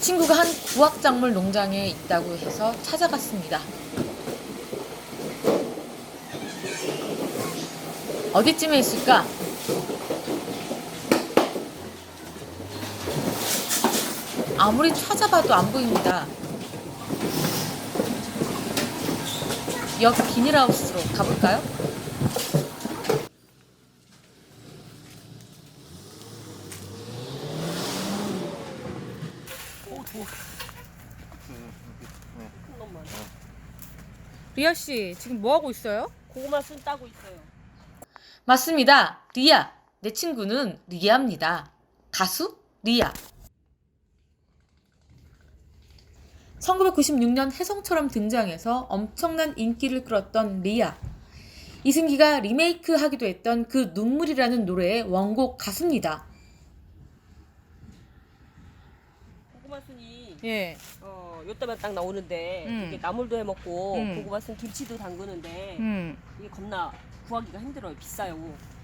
친구가 한 구악작물 농장에 있다고 해서 찾아갔습니다. 어디쯤에 있을까? 아무리 찾아봐도 안 보입니다. 옆 비닐하우스로 가볼까요? 리아 씨 지금 뭐 하고 있어요? 고구마 순 따고 있어요. 맞습니다. 리아. 내 친구는 리아입니다. 가수 리아. 1996년 혜성처럼 등장해서 엄청난 인기를 끌었던 리아. 이승기가 리메이크 하기도 했던 그 눈물이라는 노래의 원곡 가수입니다. 고구마 순이 예. 어 요때만 딱 나오는데 음. 이게 나물도 해 먹고 음. 고구마 순 김치도 담그는데 음. 이게 겁나 구하기가 힘들어요. 비싸요.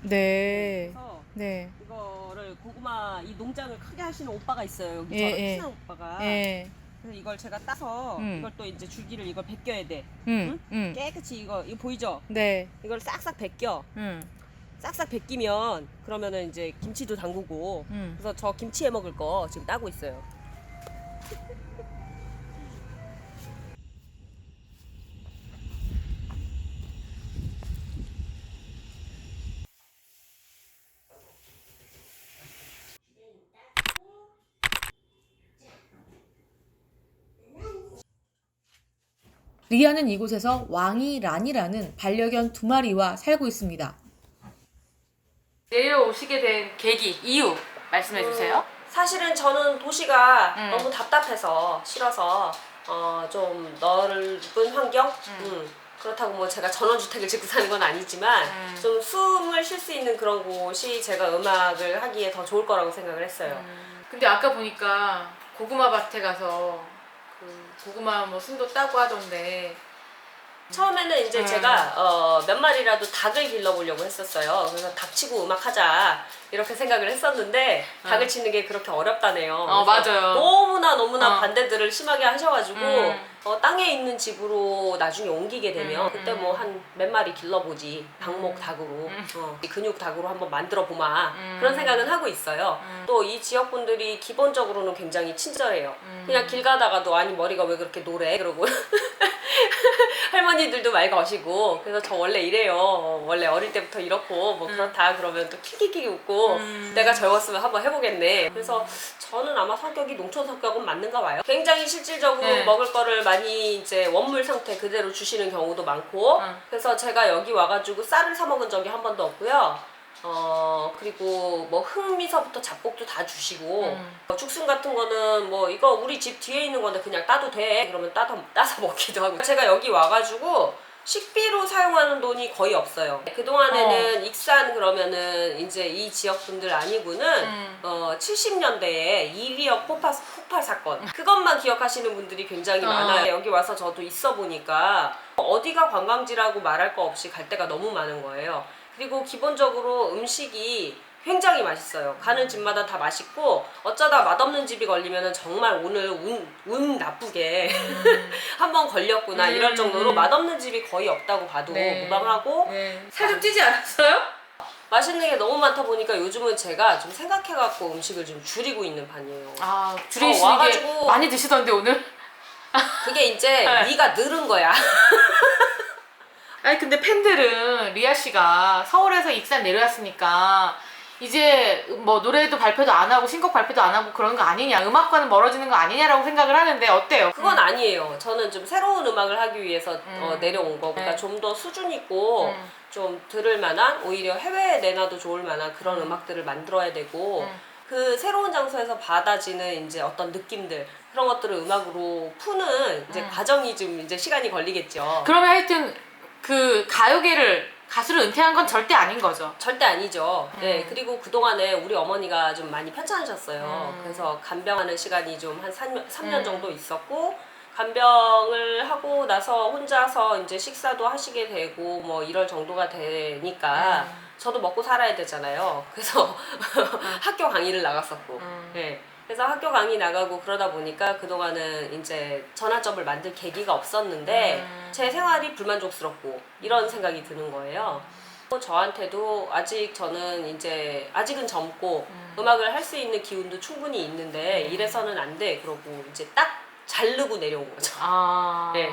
네. 그래서 네. 이거를 고구마 이 농장을 크게 하시는 오빠가 있어요. 여기 예, 저랑 예. 친한 오빠가. 예. 그래서 이걸 제가 따서 음. 이걸 또 이제 줄기를 이걸 벗겨야 돼. 음. 음. 깨끗이 이거 이거 보이죠? 네. 이걸 싹싹 벗겨. 음. 싹싹 벗기면 그러면은 이제 김치도 담그고 음. 그래서 저 김치 해 먹을 거 지금 따고 있어요. 리아는 이곳에서 왕이 란이라는 반려견 두 마리와 살고 있습니다. 내려오시게 된 계기, 이유 말씀해 주세요. 사실은 저는 도시가 음. 너무 답답해서 싫어서 어, 좀 넓은 환경 음. 그렇다고 뭐 제가 전원주택을 짓고 사는 건 아니지만 음. 좀 숨을 쉴 수 있는 그런 곳이 제가 음악을 하기에 더 좋을 거라고 생각을 했어요. 근데 아까 보니까 고구마 밭에 가서 그 고구마 뭐 순도 따고 하던데 처음에는 이제 음. 제가 어, 몇 마리라도 닭을 길러보려고 했었어요. 그래서 닭 치고 음악 하자 이렇게 생각을 했었는데 닭을 치는 게 그렇게 어렵다네요. 어, 그래서 맞아요. 너무나 너무나 어. 반대들을 심하게 하셔가지고 음. 어, 땅에 있는 집으로 나중에 옮기게 되면 음, 그때 음. 뭐한 몇 마리 길러보지 닭목 닭으로 어, 이 근육 닭으로 한번 만들어 보마 음. 그런 생각은 하고 있어요. 또이 지역 분들이 기본적으로는 굉장히 친절해요. 음. 그냥 길 가다가도 아니 머리가 왜 그렇게 노래 그러고 할머니들도 말 거시고 그래서 저 원래 이래요. 원래 어릴 때부터 이렇고 뭐 그렇다 그러면 또 킥킥킥 웃고 음. 내가 젊었으면 한번 해보겠네. 그래서 저는 아마 성격이 농촌 성격은 맞는가 봐요. 굉장히 실질적으로 네. 먹을 거를 많이 이제 원물 상태 그대로 주시는 경우도 많고 음. 그래서 제가 여기 와가지고 쌀을 사 먹은 적이 한 번도 없고요. 어 그리고 뭐 흑미서부터 잡곡도 다 주시고 음. 어, 죽순 같은 거는 뭐 이거 우리 집 뒤에 있는 건데 그냥 따도 돼 그러면 따서 따서 먹기도 하고 제가 여기 와가지고 식비로 사용하는 돈이 거의 없어요. 그 동안에는 익산 그러면은 이제 이 지역 분들 아니고는 음. 어 70년대에 이리역 폭발 폭발 사건. 그것만 기억하시는 분들이 굉장히 어. 많아요. 여기 와서 저도 있어 보니까 어디가 관광지라고 말할 거 없이 갈 데가 너무 많은 거예요. 그리고 기본적으로 음식이 굉장히 맛있어요. 가는 집마다 다 맛있고 어쩌다 맛없는 집이 걸리면은 정말 오늘 운, 운 나쁘게 한번 걸렸구나 이럴 음, 정도로 음. 맛없는 집이 거의 없다고 봐도 네. 무방하고 네. 살좀 찌지 않았어요? 맛있는 게 너무 많다 보니까 요즘은 제가 좀 생각해갖고 음식을 좀 줄이고 있는 판이에요. 아저 줄이시는 게 와가지고- 많이 드시던데 오늘? 그게 이제 네. 네가 늘은 거야. 아니 근데 팬들은 리아 씨가 서울에서 익산 내려왔으니까 이제 뭐 노래도 발표도 안 하고 신곡 발표도 안 하고 그런 거 아니냐 음악과는 멀어지는 거 아니냐라고 생각을 하는데 어때요? 그건 아니에요. 저는 좀 새로운 음악을 하기 위해서 음. 어, 내려온 거. 그러니까 네. 좀더 수준 있고 음. 좀 들을 만한 오히려 해외에 내놔도 좋을 만한 그런 음. 악들을 만들어야 되고 음. 그 새로운 장소에서 받아지는 이제 어떤 느낌들 그런 것들을 음악으로 푸는 이제 음. 과정이 좀 이제 시간이 걸리겠죠. 그러면 하여튼 그 가요계를 가수를 은퇴한 건 절대 아닌 거죠. 절대 아니죠. 네, 음. 그리고 그동안에 우리 어머니가 좀 많이 편찮으셨어요. 음. 그래서 간병하는 시간이 좀한 3년, 3년 음. 정도 있었고, 간병을 하고 나서 혼자서 이제 식사도 하시게 되고, 뭐 이럴 정도가 되니까, 음. 저도 먹고 살아야 되잖아요. 그래서 학교 강의를 나갔었고, 음. 네. 그래서 학교 강의 나가고 그러다 보니까 그동안은 이제 전환점을 만들 계기가 없었는데 음. 제 생활이 불만족스럽고 이런 생각이 드는 거예요. 또 저한테도 아직 저는 이제 아직은 젊고 음. 악을 할 수 있는 기운도 충분히 있는데 이래서는 안 돼. 그러고 이제 딱 자르고 내려온 거죠. 아. 네.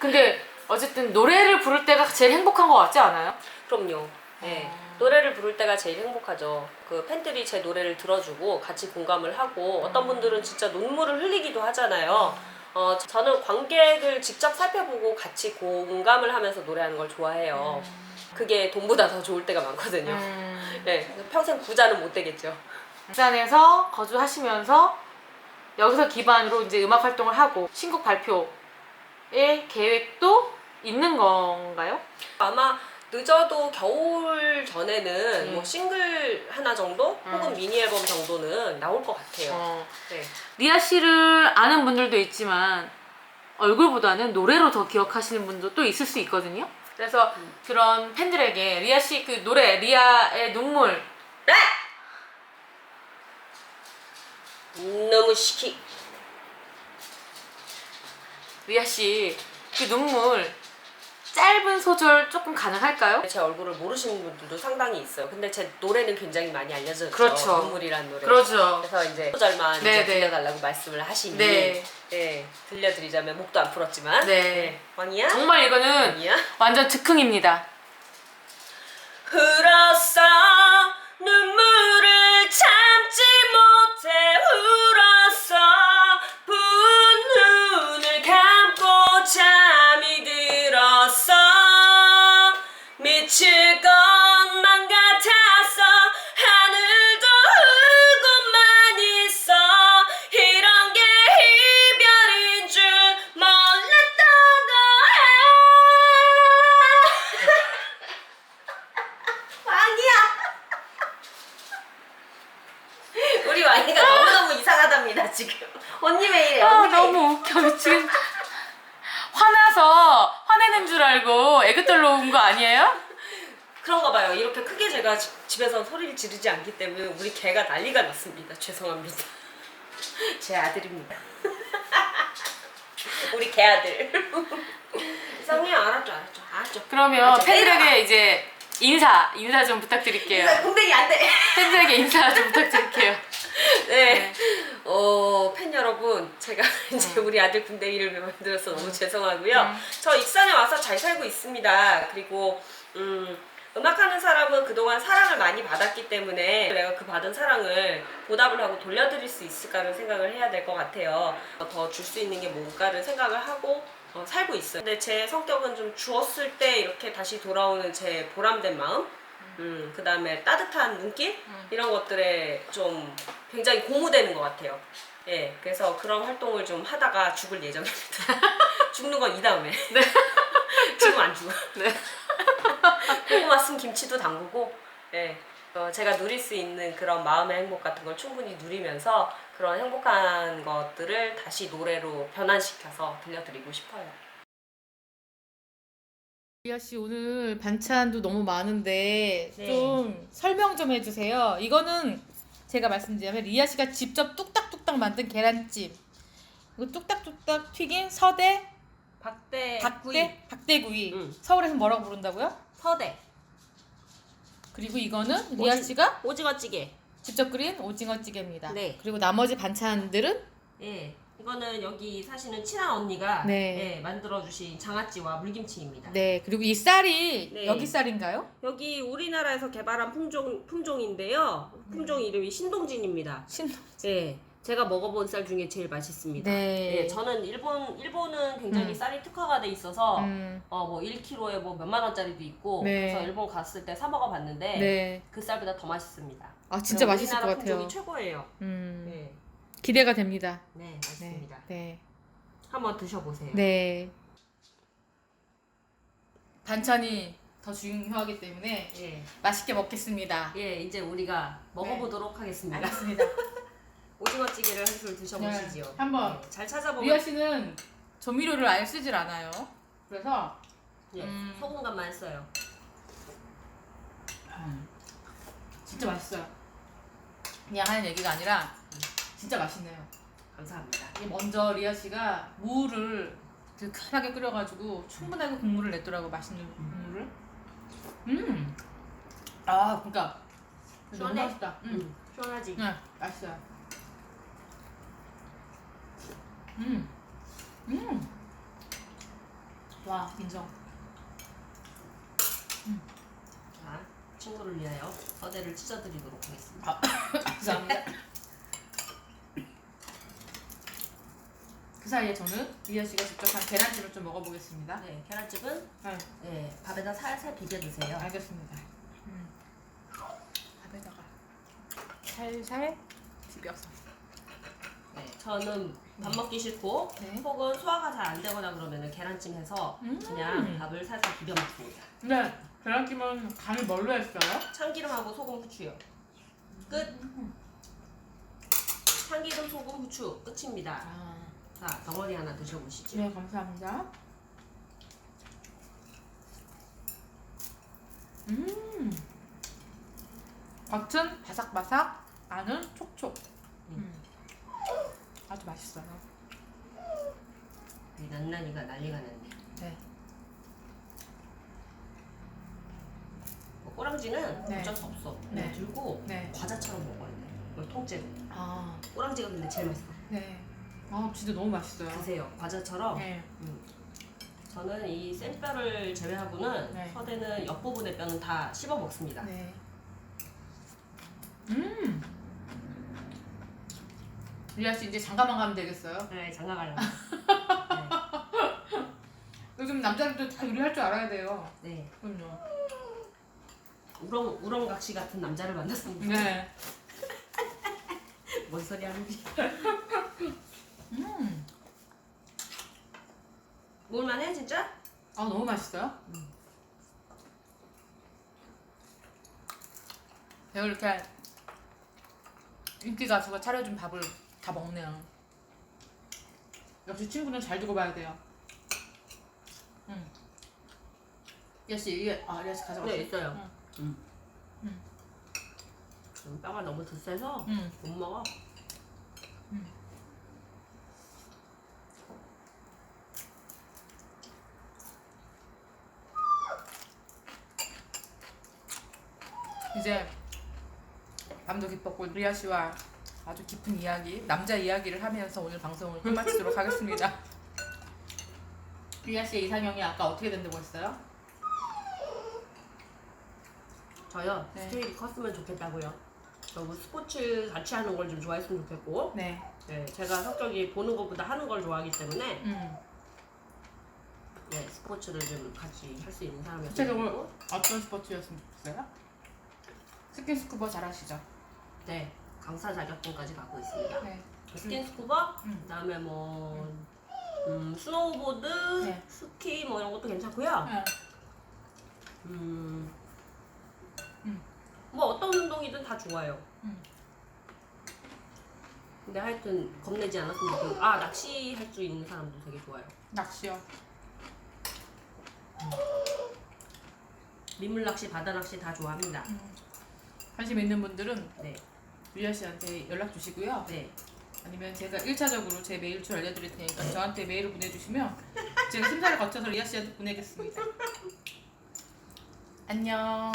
근데 어쨌든 노래를 부를 때가 제일 행복한 것 같지 않아요? 그럼요. 네. 아. 노래를 부를 때가 제일 행복하죠. 그 팬들이 제 노래를 들어주고 같이 공감을 하고 어떤 분들은 진짜 눈물을 흘리기도 하잖아요. 어, 저는 관객을 직접 살펴보고 같이 공감을 하면서 노래하는 걸 좋아해요. 그게 돈보다 더 좋을 때가 많거든요. 음. 네, 평생 부자는 못 되겠죠. 부산에서 거주하시면서 여기서 기반으로 이제 음악 활동을 하고 신곡 발표의 계획도 있는 건가요? 아마 늦어도 겨울 전에는 음. 뭐 싱글 하나 정도 혹은 음. 미니 앨범 정도는 나올 것 같아요. 어. 네. 리아 씨를 아는 분들도 있지만 얼굴보다는 노래로 더 기억하시는 분도 또 있을 수 있거든요. 그래서 그런 팬들에게 리아 씨 그 노래 리아의 눈물 네! 너무 시키. 리아 씨 그 눈물 짧은 소절 조금 가능할까요? 제 얼굴을 모르시는 분들도 상당히 있어요. 근데 제 노래는 굉장히 많이 알려졌죠. 그렇죠. 눈물이란 노래. 그러죠. 그래서 이제 소절만 네, 이제 네. 들려달라고 말씀을 하시니 네. 네, 들려드리자면 목도 안 풀었지만 네. 왕이야? 정말 이거는 왕이야? 완전 즉흥입니다. 흘었어 눈물을 참지 못해 울 그런가 봐요. 이렇게 크게 제가 지- 집에서 소리를 지르지 않기 때문에 우리 개가 난리가 났습니다. 죄송합니다. 제 아들입니다. 우리 개 아들. 이상해 알았죠, 알았죠, 알았죠. 그러면 아, 저 팬들에게 이제 인사 인사 좀 부탁드릴게요. 공백이 안 돼. 팬들에게 인사 좀 부탁드릴게요. 네. 어, 팬 여러분, 제가 이제 우리 아들 군대이를 만들어서 너무 죄송하고요. 음. 저 익산에 와서 잘 살고 있습니다. 그리고, 음, 음악하는 사람은 그동안 사랑을 많이 받았기 때문에 내가 그 받은 사랑을 보답을 하고 돌려드릴 수 있을까를 생각을 해야 될 것 같아요. 더 줄 수 있는 게 뭔가를 생각을 하고 어, 살고 있어요. 근데 제 성격은 좀 주었을 때 이렇게 다시 돌아오는 제 보람된 마음, 음, 그 다음에 따뜻한 눈길 이런 것들에 좀 굉장히 고무되는 것 같아요. 예, 그래서 그런 활동을 좀 하다가 죽을 예정입니다. 죽는 건 이 다음에. 네. 지금 안 죽어. 네. 고구마 쓴 김치도 담그고, 예, 어, 제가 누릴 수 있는 그런 마음의 행복 같은 걸 충분히 누리면서 그런 행복한 것들을 다시 노래로 변환시켜서 들려드리고 싶어요. 리아 씨 오늘 반찬도 너무 많은데 네. 좀 설명 좀 해주세요. 이거는 제가 말씀드리면 리아 씨가 직접 뚝딱뚝딱 만든 계란찜. 이거 뚝딱뚝딱 튀긴 서대 박대 박대 박대구이. 응. 서울에서 뭐라고 부른다고요? 서대 그리고 이거는 리아 씨가 오징어찌개. 직접 끓인 오징어찌개입니다. 네. 그리고 나머지 반찬들은 예, 이거는 여기 사시는 친한 언니가 네. 예, 만들어주신 장아찌와 물김치입니다. 네 그리고 이 쌀이 네. 여기 쌀인가요? 여기 우리나라에서 개발한 품종 품종인데요. 품종 이름이 신동진입니다. 신. 예, 제가 먹어본 쌀 중에 제일 맛있습니다. 네. 예, 저는 일본 일본은 굉장히 음. 쌀이 특화가 돼 있어서 음, 어뭐 1kg에 뭐 몇만 원짜리도 있고 네. 그래서 일본 갔을 때 사 먹어봤는데 네. 그 쌀보다 더 맛있습니다. 아 진짜 맛있을 것 우리나라 같아요. 품종이 최고예요. 음, 네, 기대가 됩니다. 네, 네. 맛있습니다. 네. 한번 드셔보세요. 네. 반찬이 더 중요하기 때문에 예. 맛있게 먹겠습니다. 예, 이제 우리가 먹어보도록 하겠습니다. 알겠습니다. 오징어찌개를 한술 드셔보시지요. 네, 한번. 예, 잘 찾아보면 리아 씨는 조미료를 아예 쓰질 않아요. 그래서 예, 음. 소금간만 써요. 진짜 맛있어요. 그냥 하는 얘기가 아니라 진짜 맛있네요. 감사합니다. 이게 먼저 리아 씨가 무를 뜨끈하게 끓여가지고 충분하게 국물을 냈더라고 맛있는 국물을. 음. 아 그러니까 너무 시원해? 맛있다. 음. 음, 시원하지? 네, 맛있어요. 음. 음. 와 인정. 자, 친구를 위하여 서대를 찢어드리도록 하겠습니다. 아, 감사합니다. 그 사이에 저는 리아 씨가 직접 한 계란찜을 좀 먹어보겠습니다. 네, 계란찜은 네, 네, 밥에다 살살 비벼 드세요. 알겠습니다. 음. 밥에다가 살살 비벼서. 네, 저는 밥 먹기 싫고 네. 혹은 소화가 잘 안 되거나 그러면 계란찜 해서 음. 그냥 밥을 살살 비벼 먹습니다. 근데 계란찜은 간을 뭘로 했어요? 참기름하고 소금, 후추요. 끝. 참기름, 소금, 후추 끝입니다. 아, 자, 덩어리 하나 드셔보시죠. 네 감사합니다. 음, 겉은 바삭바삭, 안은 촉촉. 음. 아주 맛있어요. 우리 난난이가 난리가 났네. 네. 뭐 꼬랑지는 네. 어쩔 수 없어. 네. 그냥 들고 네. 과자처럼 먹어야 돼. 이걸 통째로. 아, 꼬랑지가 근데 제일 맛있어. 네. 아, 진짜 너무 맛있어요. 드세요. 과자처럼. 네. 음. 저는 이 생뼈를 제외하고는 네. 서대는 옆 부분의 뼈는 다 씹어 먹습니다. 네. 음. 리아 씨 이제 장가만 가면 되겠어요. 네, 장가 가려고. 요즘 남자들도 다 요리할 줄 알아야 돼요. 네. 네. 그럼요. 우렁 우렁각시 같은 남자를 만났습니다. 네. 뭔 소리 하는지. 음. 먹을만해 진짜? 아 너무 맛있어요. 내가 이렇게 인기 가수가 차려준 밥을 다 먹네요. 역시 친구는 잘 두고 봐야 돼요. 음. 야씨 이게 아 야씨 가져갔어. 네 있어요. 응. 음. 음. 음, 뼈가 너무 드세서 음. 못 먹어. 이제 밤도 깊었고 리아 씨와 아주 깊은 이야기, 남자 이야기를 하면서 오늘 방송을 끝마치도록 하겠습니다. 리아 씨의 이상형이 아까 어떻게 된다고 했어요? 저요 네. 스케일이 컸으면 좋겠다고요. 저뭐 스포츠 같이 하는 걸 좀 좋아했으면 좋겠고, 네. 네 제가 성격이 보는 것보다 하는 걸 좋아하기 때문에 음. 네 스포츠를 좀 같이 할 수 있는 사람이었으면 구체적으로 좋겠고, 어떤 스포츠였으면 좋겠어요? 스킨스쿠버 잘하시죠? 네 강사 자격증까지 갖고 있습니다. 네. 스킨스쿠버, 음. 그다음에 뭐 음, 스노우보드, 네. 스키 뭐 이런 것도 괜찮고요. 네. 음, 음. 뭐 어떤 운동이든 다 좋아요. 음. 근데 하여튼 겁내지 않았으면 좋겠고 아 낚시 할 수 있는 사람도 되게 좋아요. 낚시요. 민물 낚시, 바다 낚시 다 좋아합니다. 음. 관심 있는 분들은 네, 리아 씨한테 연락 주시고요. 네. 아니면 제가 1차적으로 제 메일줄 알려드릴 테니까 저한테 메일을 보내주시면 제가 심사를 거쳐서 리아 씨한테 보내겠습니다. 안녕.